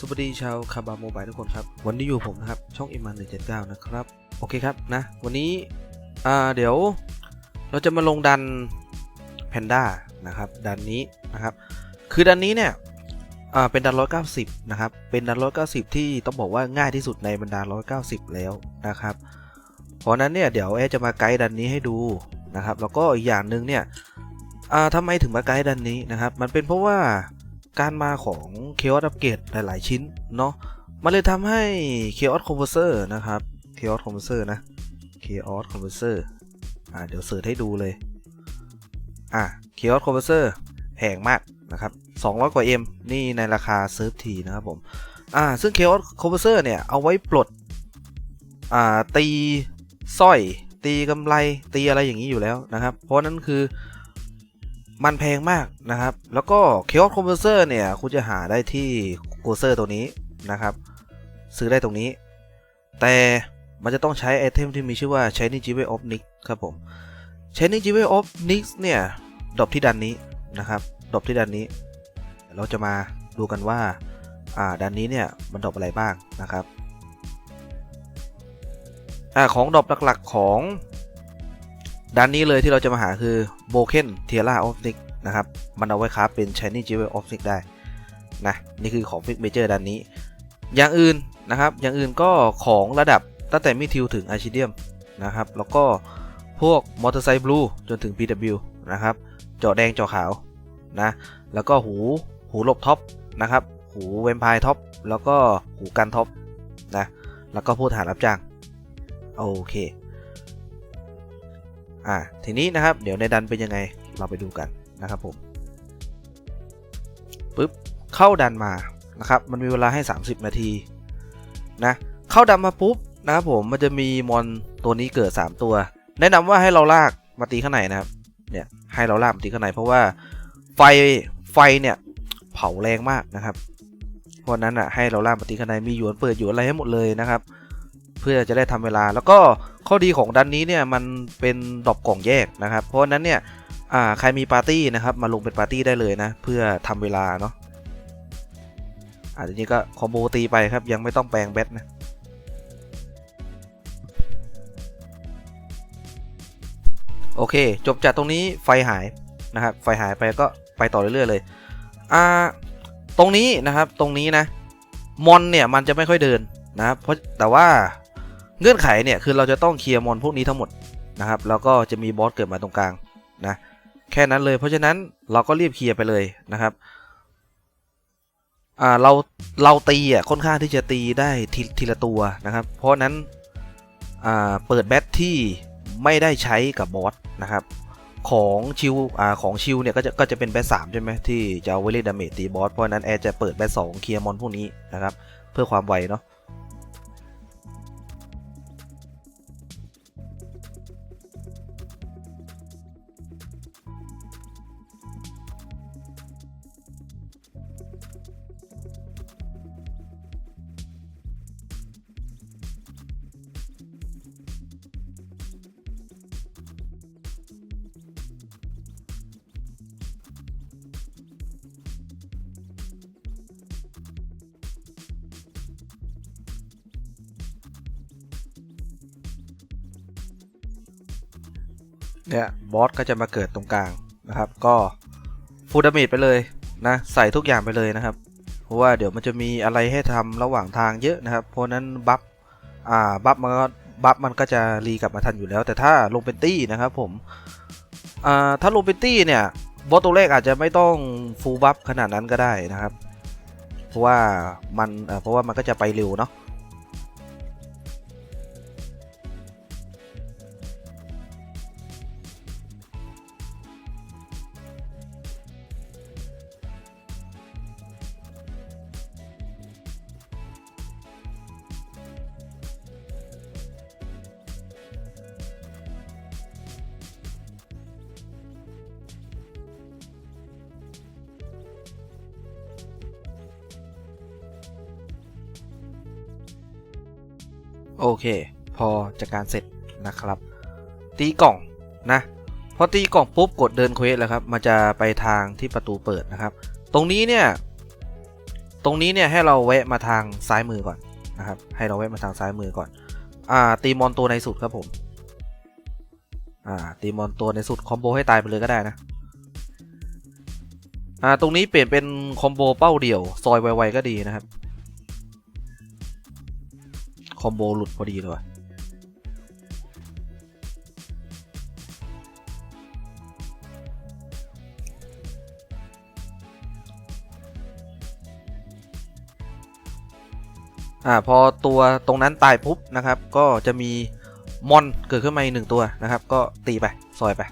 สวัสดีชาวคาบาโมบายทุกคนครับ วันนี้อยู่ผมนะครับ ช่องอิมันหนึ่งเจ็ดเก้านะครับ โอเคครับนะ วันนี้ อ่า เดี๋ยว เราจะมาลงดันแพนด้านะครับดันนี้นะครับ คือดันนี้เนี่ยอ่าเป็นดันร้อยเก้าสิบนะครับ เป็นดันร้อยเก้าสิบที่ต้องบอกว่าง่ายที่สุดในบรรดาร้อยเก้าสิบแล้วนะครับ เพราะนั้นเนี่ยเดี๋ยวแอจะมาไกด์ดันนี้ให้ดูนะครับ แล้วก็อีกอย่างหนึ่งเนี่ยอ่าทำไมถึงมาไกด์ดันนี้นะครับ มันเป็นเพราะว่า การมาของ Chaos Upgrade หลาย ๆ ชิ้นเนาะมันเลยทำให้ Chaos Converter นะครับ Chaos Converter นะ Chaos Converter อ่าเดี๋ยวเสิร์ชให้ดูเลยอะ Chaos Converter แพงมากนะครับ200 กว่า M นี่ในราคาเซิร์ฟทีนะครับผมอ่าซึ่ง Chaos Converter เนี่ย เอาไว้ปลดอ่าตีสร้อย ตีกำไรตีอะไรอย่างนี้อยู่แล้วนะครับ เพราะนั้นคือ มันแพงมากนะครับ แล้วก็ Chaos Converter เนี่ย คุณจะหาได้ที่โกเซอร์ตัวนี้นะครับ ซื้อได้ตรงนี้ แต่มันจะต้องใช้ไอเทมที่มีชื่อว่า Shining Jewel of Nyx ครับผม Shining Jewel of Nyx เนี่ยดรอปที่ดันนี้นะครับดรอปที่ดันนี้ เราจะมาดูกันว่าอ่าดันนี้เนี่ยมันดรอปอะไรบ้างนะครับอ่าของดรอปหลักๆของ ดันนี้เลยที่เราจะมาหาคือ b o k e n Tiara of Nyx นะครับ มันเอาไว้คราฟเป็น Shining Jewel of Nyx ได้นะนี่คือของฟิกเมเจอร์ด้านนี้ อย่างอื่นนะครับ อย่างอื่นก็ของระดับตั้งแต่มิทิวถึงอาชิเดียมนะครับ แล้วก็พวกมอเตอร์ไซค์บลูจนถึง PW นะครับเจาะแดงเจาะขาวนะแล้วก็หูหูลบท็อปนะครับ หูเวมไพร์ท็อปแล้วก็หูกันท็อปนะแล้วก็ผู้ทหารรับจ้าง โอเค อ่าทีนี้นะครับเดี๋ยวในดันเป็นยังไงเราไปดูกันนะครับผมปึ๊บเข้าดันมานะครับมันมีเวลาให้ 30 นาทีนะเข้าดันมาปุ๊บนะครับผมมันจะมีมอนตัวนี้เกิด 3 ตัว แนะนำว่าให้เราลากมาตีข้างในนะครับเนี่ยให้เราลากมาตีข้างในเพราะว่าไฟไฟเนี่ยเผาแรงมากนะครับเพราะนั้นอะให้เราลากมาตีข้างในมีหยวนเปิดหยวนอะไรให้หมดเลยนะครับ พื่อจะได้ทำเวลา แล้วก็ข้อดีของดันนี้เนี่ยมันเป็นดอปกล่องแยกนะครับ เพราะฉะนั้นเนี่ยใครมีปาร์ตี้นะครับมาลงเป็นปาร์ตี้ได้เลยนะ เพื่อทำเวลาเนาะอ่าทีนี้ก็คอมโบตีไปครับยังไม่ต้องแปลงแบทนะโอเค จบจากตรงนี้ไฟหายนะครับ ไฟหายไปก็ไปต่อเรื่อยๆเลย อ่า ตรงนี้นะครับ ตรงนี้นะ มอนเนี่ยมันจะไม่ค่อยเดินนะครับ เพราะแต่ว่า เงื่อนไขเนี่ยคือเราจะต้องเคลียร์มอนพวกนี้ทั้งหมดนะครับแล้วก็จะมีบอสเกิดมาตรงกลางนะแค่นั้นเลย เพราะฉะนั้นเราก็รีบเคลียร์ไปเลยนะครับอ่าเราเราตีอะค่อนข้างที่จะตีได้ทีทีละตัวนะครับ เพราะนั้นอ่าเปิดแบทที่ไม่ได้ใช้กับบอสนะครับของชิวอ่าของชิวเนี่ยก็จะก็จะเป็นแบทสามใช่ไหมที่จะเอาไว้เล่นดาเมจตีบอสเพราะฉะนั้นแอร์จะเปิดแบทสองเคลียร์มอนพวกนี้นะครับเพื่อความไวเนาะ เนี่ยบอสก็จะมาเกิดตรงกลางนะครับ ก็ฟูดาเมจไปเลยนะ ใส่ทุกอย่างไปเลยนะครับ เพราะว่าเดี๋ยวมันจะมีอะไรให้ทำระหว่างทางเยอะนะครับ เพราะนั้นบัฟอ่าบัฟมันก็บัฟมันก็จะรีกลับมาทันอยู่แล้ว แต่ถ้าลงเป็นตี้นะครับผมอ่าถ้าลงเป็นตี้เนี่ยบอสตัวแรกอาจจะไม่ต้องฟูลบัฟขนาดนั้นก็ได้นะครับ เพราะว่ามันเพราะว่ามันก็จะไปเร็วเนาะ โอเค พอจัดการเสร็จนะครับ ตีกล่องนะพอตีกล่องปุ๊บกดเดินเควสแล้วครับ มันจะไปทางที่ประตูเปิดนะครับ ตรงนี้เนี่ย ตรงนี้เนี่ยให้เราแวะมาทางซ้ายมือก่อนนะครับ ให้เราแวะมาทางซ้ายมือก่อน อ่า ตีมอนตัวในสุดครับผม อ่า ตีมอนตัวในสุดคอมโบให้ตายไปเลยก็ได้นะ อ่า ตรงนี้เปลี่ยนเป็นคอมโบเป้าเดี่ยว ซอยไวๆก็ดีนะครับ คอมโบหลุดพอดีเลยว่ะอ่าพอตัวตรงนั้นตายปุ๊บนะครับ ก็จะมีมอนเกิดขึ้นมาอีกหนึ่งตัวนะครับ ก็ตีไปซอยไป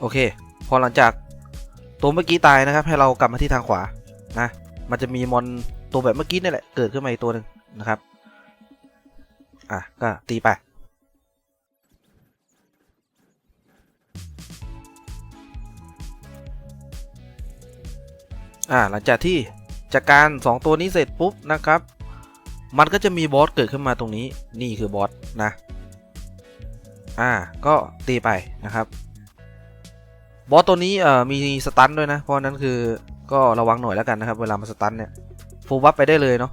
โอเค พอหลังจาก ตัวเมื่อกี้ตายนะครับ ให้เรากลับมาที่ทางขวานะมันจะมีมอนตัวแบบเมื่อกี้นี่แหละเกิดขึ้นมาอีกตัวหนึ่งนะครับอะก็ตีไปอ่าหลังจากที่จัดการ 2 ตัวนี้เสร็จปุ๊บนะครับ มันก็จะมีบอสเกิดขึ้นมาตรงนี้นี่คือบอสนะ อ่าก็ตีไปนะครับ บอสตัวนี้เอ่อมีสตันด้วยนะ เพราะนั้นคือก็ระวังหน่อยแล้วกันนะครับ เวลามาสตันเนี่ยฟูลบัฟไปได้เลยเนาะ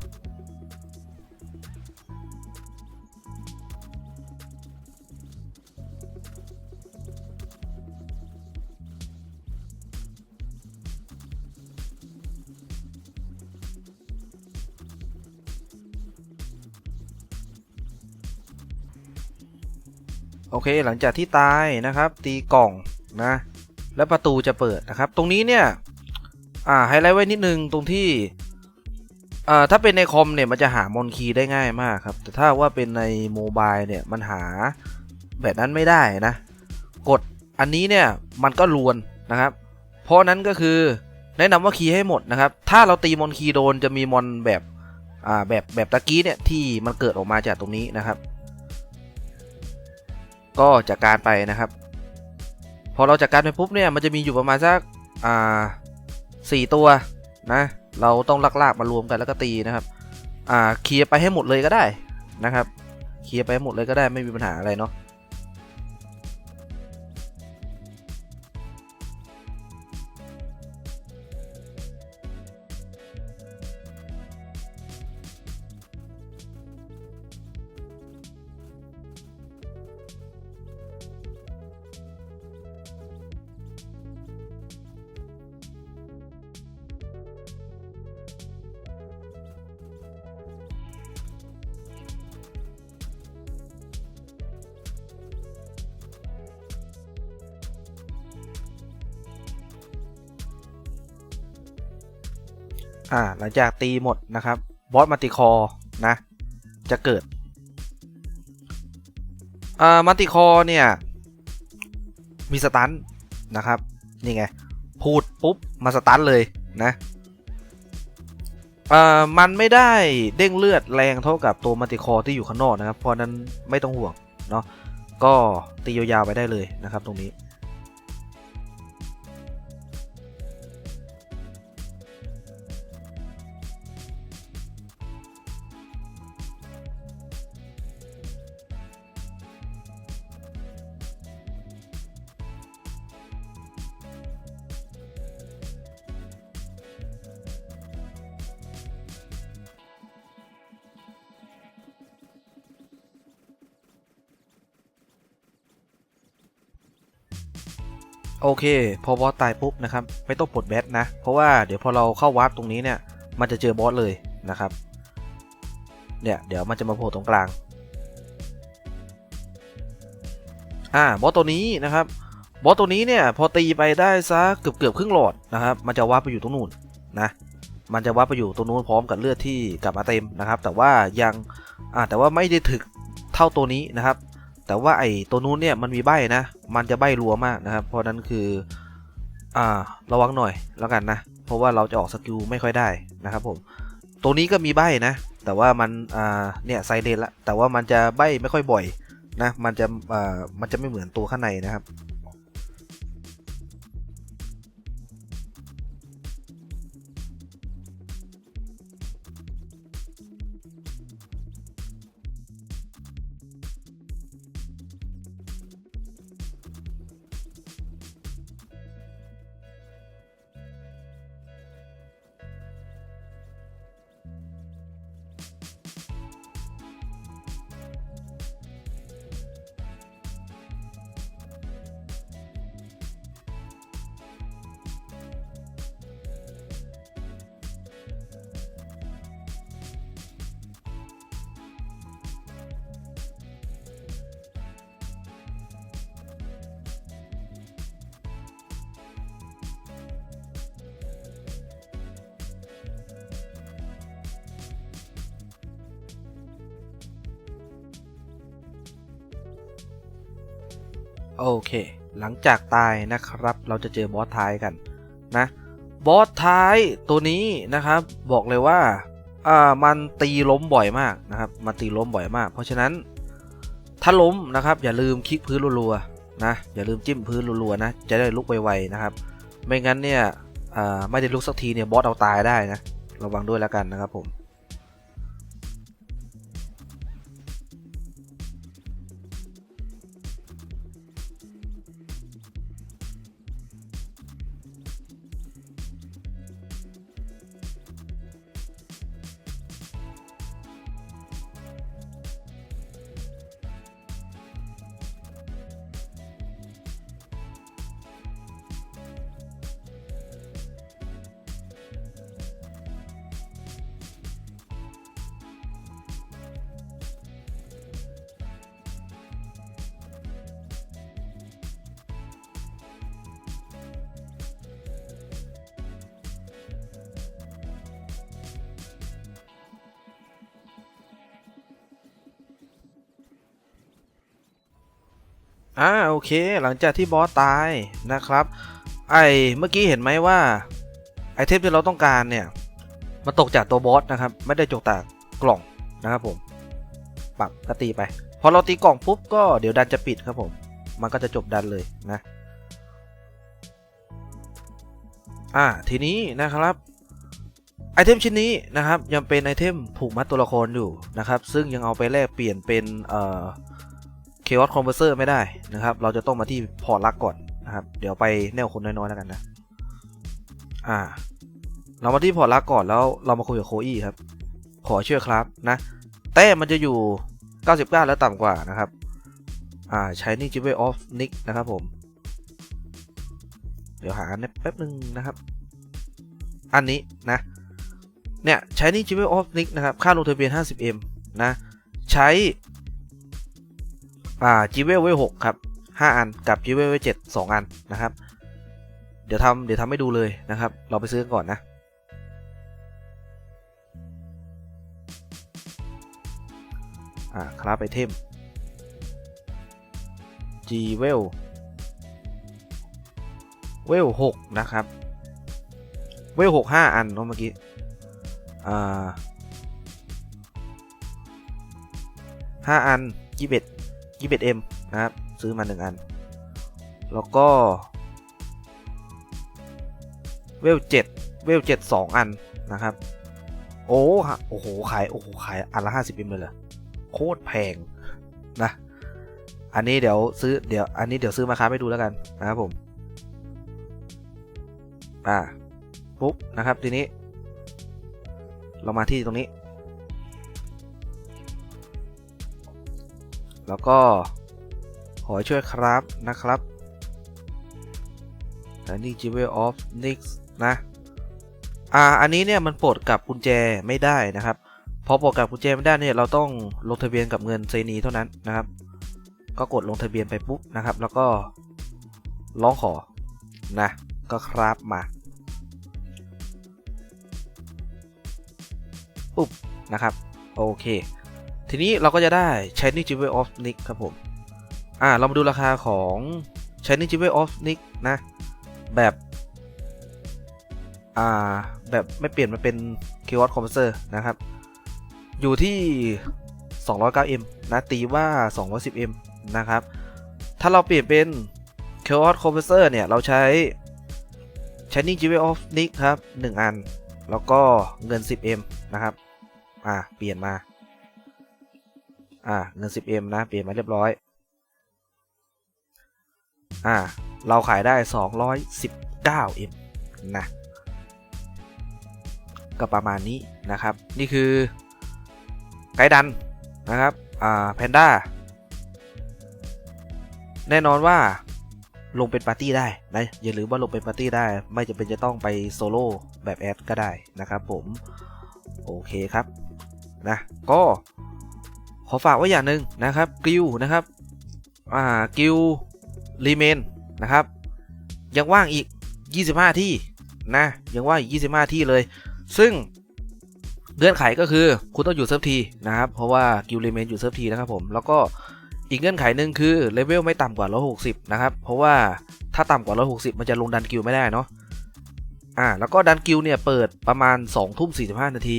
โอเค หลังจากที่ตายนะครับ ตีกล่องนะ แล้วประตูจะเปิดนะครับ ตรงนี้เนี่ยอ่าไฮไลท์ไว้นิดนึงตรงที่อ่าถ้าเป็นในคอมเนี่ยมันจะหามอนคีย์ได้ง่ายมากครับ แต่ถ้าว่าเป็นในโมบายเนี่ยมันหาแบบนั้นไม่ได้นะ กดอันนี้เนี่ยมันก็ลวนนะครับ เพราะนั้นก็คือแนะนำว่าคีย์ให้หมดนะครับ ถ้าเราตีมอนคีย์โดนจะมีมอนแบบอ่าแบบแบบตะกี้เนี่ยที่มันเกิดออกมาจากตรงนี้นะครับ ก็จัดการไปนะครับ อเราจัดการไปปุ๊บเนี่ยมันจะมีอยู่ประมาณสักอ่าสี่ตัวนะ เราต้องลากๆมารวมกันแล้วก็ตีนะครับ อ่าเคลียร์ไปให้หมดเลยก็ได้นะครับเคลียร์ไปให้หมดเลยก็ได้ไม่มีปัญหาอะไรเนาะ อ่าหลังจากตีหมดนะครับบอสมัลติคอนะ จะเกิดอ่ามัลติคอเนี่ยมีสตันนะครับนี่ไงพูดปุ๊บมาสตันเลยนะอ่ามันไม่ได้เด้งเลือดแรงเท่ากับตัวมัลติคอที่อยู่ข้างนอกนะครับ เพราะนั้นไม่ต้องห่วงเนาะก็ตียาวๆไปได้เลยนะครับตรงนี้ โอเค พอบอสตายปุ๊บนะครับ ไม่ต้องปลดแบทนะ เพราะว่าเดี๋ยวพอเราเข้าวาร์ปตรงนี้เนี่ย มันจะเจอบอสเลยนะครับ เนี่ย เดี๋ยวมันจะมาโผล่ตรงกลาง อ่า บอสตัวนี้นะครับ บอสตัวนี้เนี่ย พอตีไปได้สักเกือบเกือบครึ่งหลอดนะครับ มันจะวาร์ปไปอยู่ตรงนู้นนะ มันจะวาร์ปไปอยู่ตรงนู้นพร้อมกับเลือดที่กลับมาเต็มนะครับ แต่ว่ายัง อ่า แต่ว่าไม่ได้ถึกเท่าตัวนี้นะครับ แต่ว่าไอ้ตัวนู้นเนี่ยมันมีใบนะ มันจะใบรัวมากนะครับ เพราะนั้นคือ อ่า ระวังหน่อยแล้วกันนะ เพราะว่าเราจะออกสกิลไม่ค่อยได้นะครับผม ตัวนี้ก็มีใบนะ แต่ว่ามัน อ่า เนี่ยไซเลนละ แต่ว่ามันจะใบไม่ค่อยบ่อยนะ มันจะ อ่า มันจะไม่เหมือนตัวข้างในนะครับ โอเค หลังจากตายนะครับ เราจะเจอบอสท้ายกันนะ บอสท้ายตัวนี้นะครับ บอกเลยว่าอ่ามันตีล้มบ่อยมากนะครับ มันตีล้มบ่อยมาก เพราะฉะนั้นถ้าล้มนะครับ อย่าลืมคลิกพื้นรัวๆนะ อย่าลืมจิ้มพื้นรัวๆนะ จะได้ลุกไวๆนะครับ ไม่งั้นเนี่ยอ่าไม่ได้ลุกสักทีเนี่ยบอสเอาตายได้นะ ระวังด้วยแล้วกันนะครับผม อ่าโอเค หลังจากที่บอสตายนะครับ ไอเมื่อกี้เห็นไหมว่าไอเทมที่เราต้องการเนี่ยมันตกจากตัวบอสนะครับ ไม่ได้จกจากกล่องนะครับผมปักก็ตีไป พอเราตีกล่องปุ๊บก็เดี๋ยวดันจะปิดครับผม มันก็จะจบดันเลยนะ อ่าทีนี้นะครับไอเทมชิ้นนี้นะครับยังเป็นไอเทมผูกมัดตัวละครอยู่นะครับ ซึ่งยังเอาไปแลกเปลี่ยนเป็นเอ่อ เคออสคอมเพรสเซอร์ไม่ได้นะครับ เราจะต้องมาที่พอร์ตลักก่อนนะครับ เดี๋ยวไปแนวคนน้อยๆแล้วกันนะ อ่า เรามาที่พอร์ตลักก่อนแล้วเรามาคุยกับโคอี้ครับ ขอช่วยครับนะ แต้มมันจะอยู่ 99 แล้วต่ำกว่านะครับ อ่าใช้นี่จิเวออฟนิกนะครับผม เดี๋ยวหาอันนี้แป๊บนึงนะครับ อันนี้นะ เนี่ยใช้นี่จิเวออฟนิกนะครับ ค่าลงทะเบียน 50M นะ ใช้ อ่าจีเวลเวลหกครับห้าอันกับจีเวลเวลเจ็ดสองอันนะครับ เดี๋ยวทำเดี๋ยวทำให้ดูเลยนะครับ เราไปซื้อกันก่อนนะอ่าคราฟไอเทม G เวลเวลหกนะครับ เวลหกห้าอันเนาะเมื่อกี้ อ่าห้าอันยี่สิบเอ็ด 21M นะครับ ซื้อมา 1 อัน แล้วก็ เวล7เวล7 2 อันนะครับ โอ้ฮะโอ้โห ขาย โอ้โห ขาย อันละ 50M เลยเหรอ โคตรแพงนะ อันนี้เดี๋ยวซื้อ เดี๋ยว อันนี้เดี๋ยวซื้อมาค้าไปดูแล้วกันนะครับผม อ่า ปุ๊บ นะครับ ทีนี้ เรามาที่ตรงนี้ แล้วก็ขอช่วยครับนะครับอันนี้ Jewel of Nix นะ อ่า อันนี้เนี่ยมันปลดกับกุญแจไม่ได้นะครับ พอปลดกับกุญแจไม่ได้เนี่ยเราต้องลงทะเบียนกับเงินเซนีเท่านั้นนะครับ ก็กดลงทะเบียนไปปุ๊บนะครับ แล้วก็ร้องขอ นะ ก็ครับมาปุ๊บนะครับ โอเค ทีนี้เราก็จะได้ Shiny Jewel of Nick ครับผม อ่า เรามาดูราคาของ Shiny Jewel of Nick นะ แบบ อ่า แบบไม่เปลี่ยนมาเป็น Chaos Composer นะครับ อยู่ที่ 209M นะ ตีว่า 210M นะครับ ถ้าเราเปลี่ยนเป็น Chaos Composer เนี่ย เราใช้ Shiny Jewel of Nick ครับ 1 อัน แล้วก็เงิน 10M นะครับ อ่า เปลี่ยนมา อ่าเงิน 10M นะ เปลี่ยนมาเรียบร้อย อ่า เราขายได้ 219M นะ ก็ประมาณนี้นะครับ นี่คือ ไกด์ดันนะครับ อ่า แพนด้า แน่นอนว่าลงเป็นปาร์ตี้ได้นะอย่าลืมว่าลงเป็นปาร์ตี้ได้ ไม่จำเป็นจะต้องไปโซโล่แบบแอดก็ได้นะครับผม โอเคครับ นะ ก็ ขอฝากไว้อย่างหนึ่งนะครับกิลนะครับอ่ากิลรีเมนนะครับ ยังว่างอีก 25 ที่นะยังว่างอีก 25 ที่เลย ซึ่งเงื่อนไขก็คือคุณต้องอยู่เซิร์ฟทีนะครับ เพราะว่ากิลรีเมนอยู่เซิร์ฟทีนะครับผมแล้วก็อีกเงื่อนไขหนึ่งคือเลเวลไม่ต่ำกว่า 160 นะครับ เพราะว่าถ้าต่ำกว่า 160 มันจะลงดันกิลไม่ได้เนาะอ่าแล้วก็ดันกิลเนี่ยเปิดประมาณ2ทุ่ม45 นาที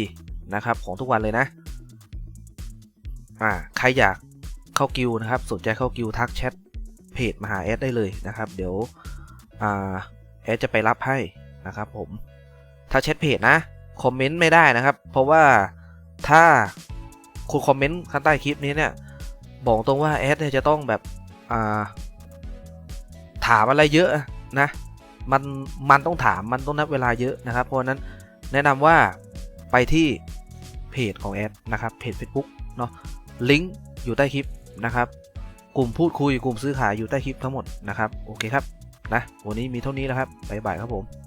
นะครับของทุกวันเลยนะ อ่าใครอยากเข้ากิลนะครับ สนใจเข้ากิลทักแชทเพจมาหาแอดได้เลยนะครับ เดี๋ยวอ่าแอดจะไปรับให้นะครับ ผมถ้าแชทเพจนะคอมเมนต์ไม่ได้นะครับ เพราะว่าถ้าคุณคอมเมนต์ข้างใต้คลิปนี้เนี่ย บอกตรงว่าแอดเนี่ยจะต้องแบบอ่าถามอะไรเยอะนะ มันมันต้องถามมันต้องนับเวลาเยอะนะครับ เพราะฉะนั้นแนะนำว่าไปที่เพจของแอดนะครับเพจ Facebook เนาะ ลิงก์อยู่ใต้คลิปนะครับ กลุ่มพูดคุยกลุ่มซื้อขายอยู่ใต้คลิปทั้งหมดนะครับ โอเคครับนะวันนี้มีเท่านี้แล้วครับบ๊ายบายครับผม